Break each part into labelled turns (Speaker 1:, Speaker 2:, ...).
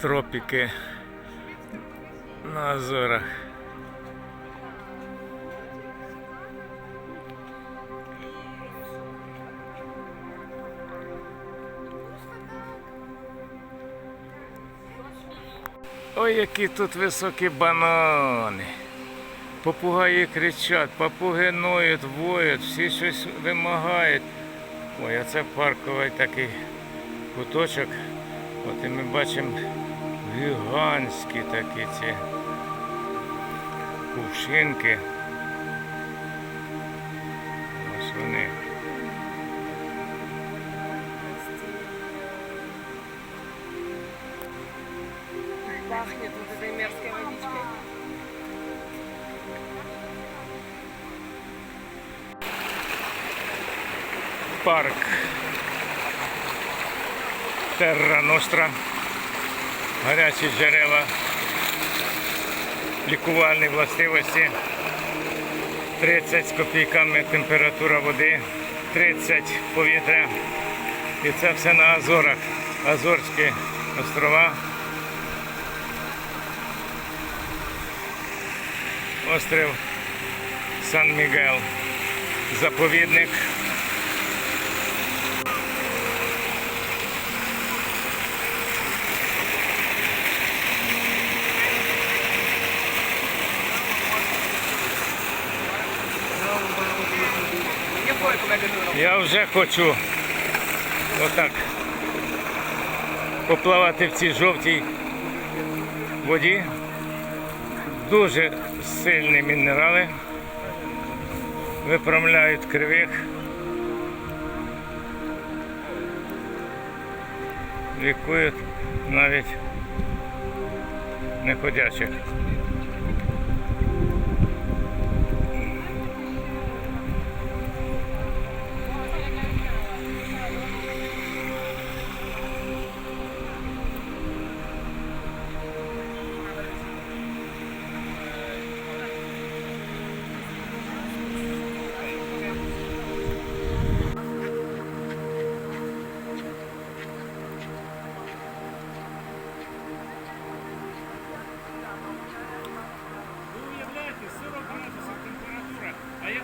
Speaker 1: тропіки на Азорах. Ой, які тут високі банани. Попугаї кричать, папуги ноють, воють, всі щось вимагають. Ой, а це парковий такий куточок. От і ми бачимо гігантські такі ці кувшинки. Ось вони.
Speaker 2: Пахнет вот этой мерзкой водичкой.
Speaker 1: парк Терра Ностра, гарячі джерела, лікувальні властивості, 30 з копійками температура води, 30 повітря. І це все на Азорах. Азорські острова. Острів Сан Мігел. Заповідник. Я вже хочу отак поплавати в цій жовтій воді. Дуже сильні мінерали. Виправляють кривих. Лікують навіть неходячих.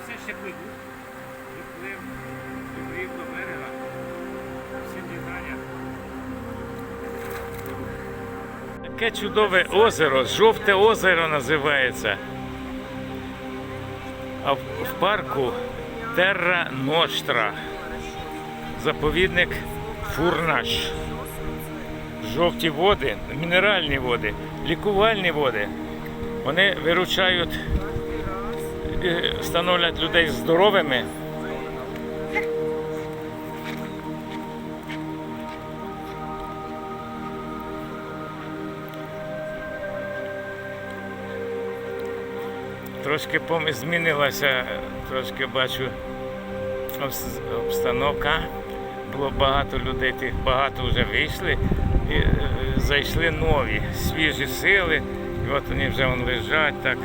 Speaker 1: Все ще пливу. Виплив, виплив до берега. Всі вітання. Таке чудове озеро, жовте озеро називається. А в парку Терра Ностра. Заповідник Фурнаш. Жовті води, мінеральні води, лікувальні води. Вони виручають, е, становлять людей здоровими. Трошки змінилася, трошки бачу обстановка. Було багато людей, тих багато вже вийшли і е, зайшли нові, свіжі сили. І от вони вже лежать так,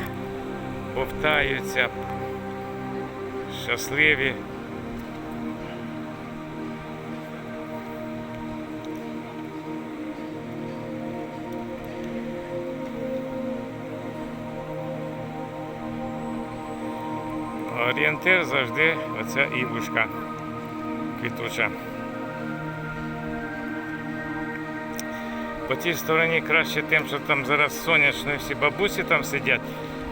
Speaker 1: повтаються, щасливі. Орієнтир завжди оця івушка квітуча. По тій стороні краще тим, що там зараз сонячно всі бабусі там сидять.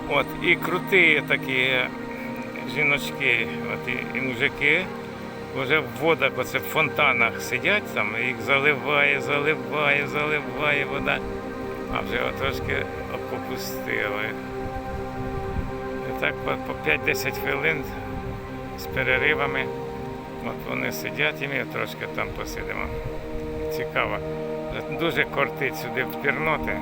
Speaker 1: От, і круті такі жіночки, от, і, і мужики вже в водах, оце в фонтанах сидять там, їх заливає, заливає, заливає вода. А вже трошки попустили. І так по, по 5-10 хвилин з переривами. От вони сидять і ми трошки там посидимо. Цікаво. Дуже кортить сюди впірнути.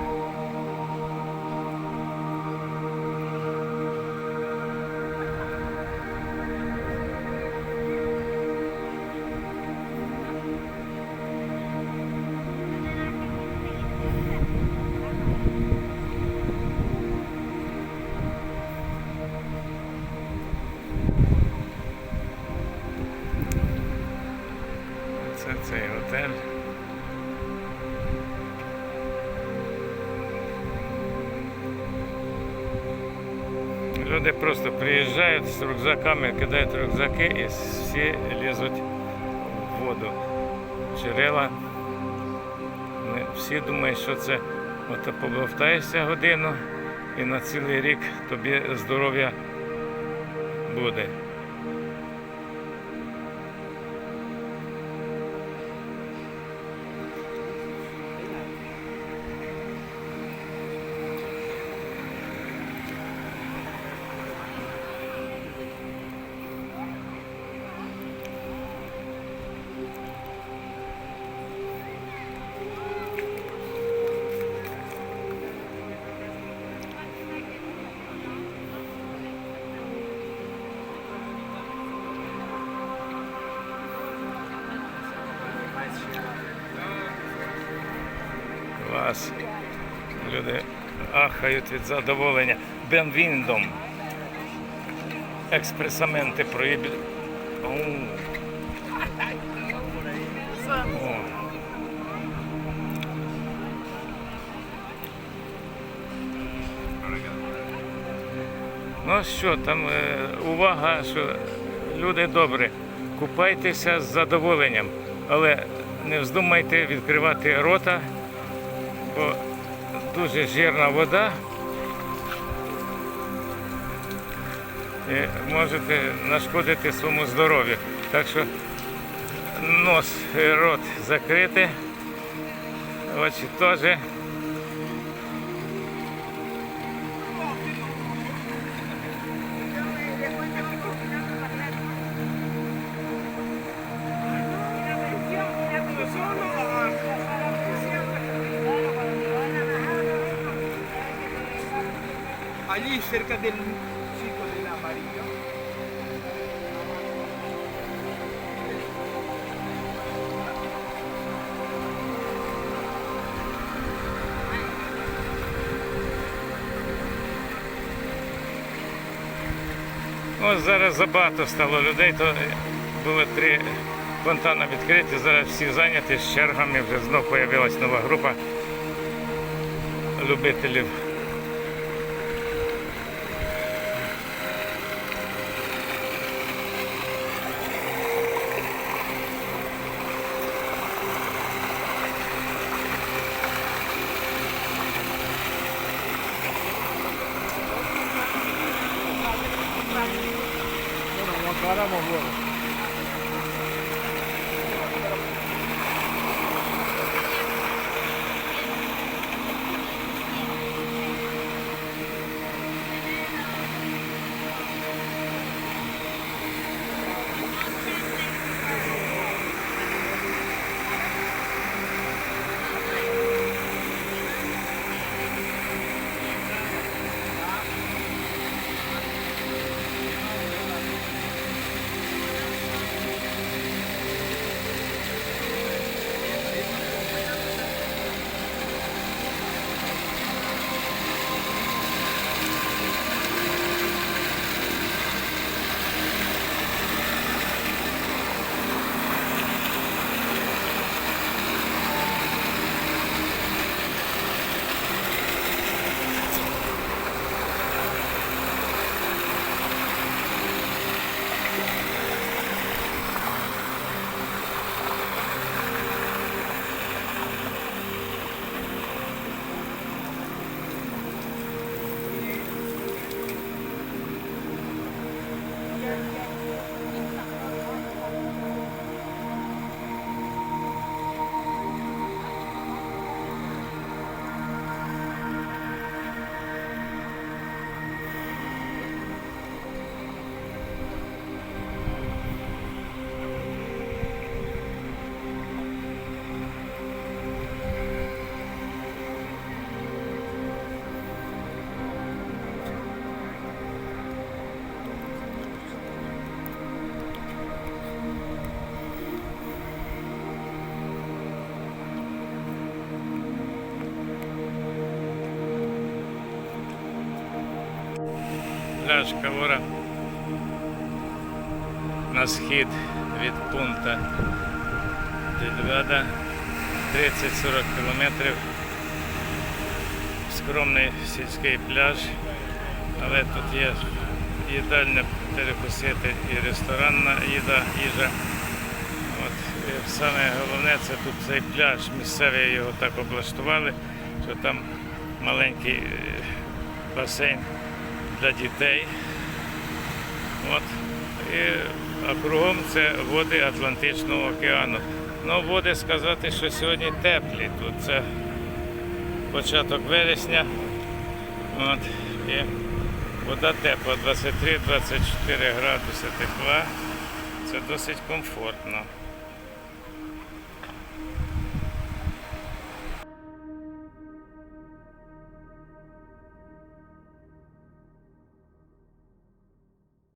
Speaker 1: Люди просто приїжджають з рюкзаками, кидають рюкзаки і всі лізуть в воду. Джерела. Всі думають, що це ото побовтаєшся годину і на цілий рік тобі здоров'я буде. Клас. Люди ахають від задоволення. Бенвіндом. Експресаменти проїбі. Ну що, там е, увага, що люди добрі, купайтеся з задоволенням, але не вздумайте відкривати рота, бо дуже жирна вода. І можете нашкодити своєму здоров'ю. Так що нос рот закрити, очі теж.
Speaker 3: Allí cerca del chico del amarillo.
Speaker 1: Ось зараз забагато стало людей, то було три фонтани відкриті, зараз всі зайняті з чергами, вже знов з'явилась нова група любителів.
Speaker 3: paramos luego.
Speaker 1: Пляж Кавора на схід від пункту Дельгада 30-40 кілометрів. Скромний сільський пляж. Але тут є їдальня перекусити і ресторанна їда, їжа. От, і саме головне це тут цей пляж. Місцеві його так облаштували, що там маленький е, басейн для дітей. От. І, а кругом це води Атлантичного океану. Ну, води сказати, що сьогодні теплі. Тут це початок вересня. От. І вода тепла, 23-24 градуси тепла. Це досить комфортно.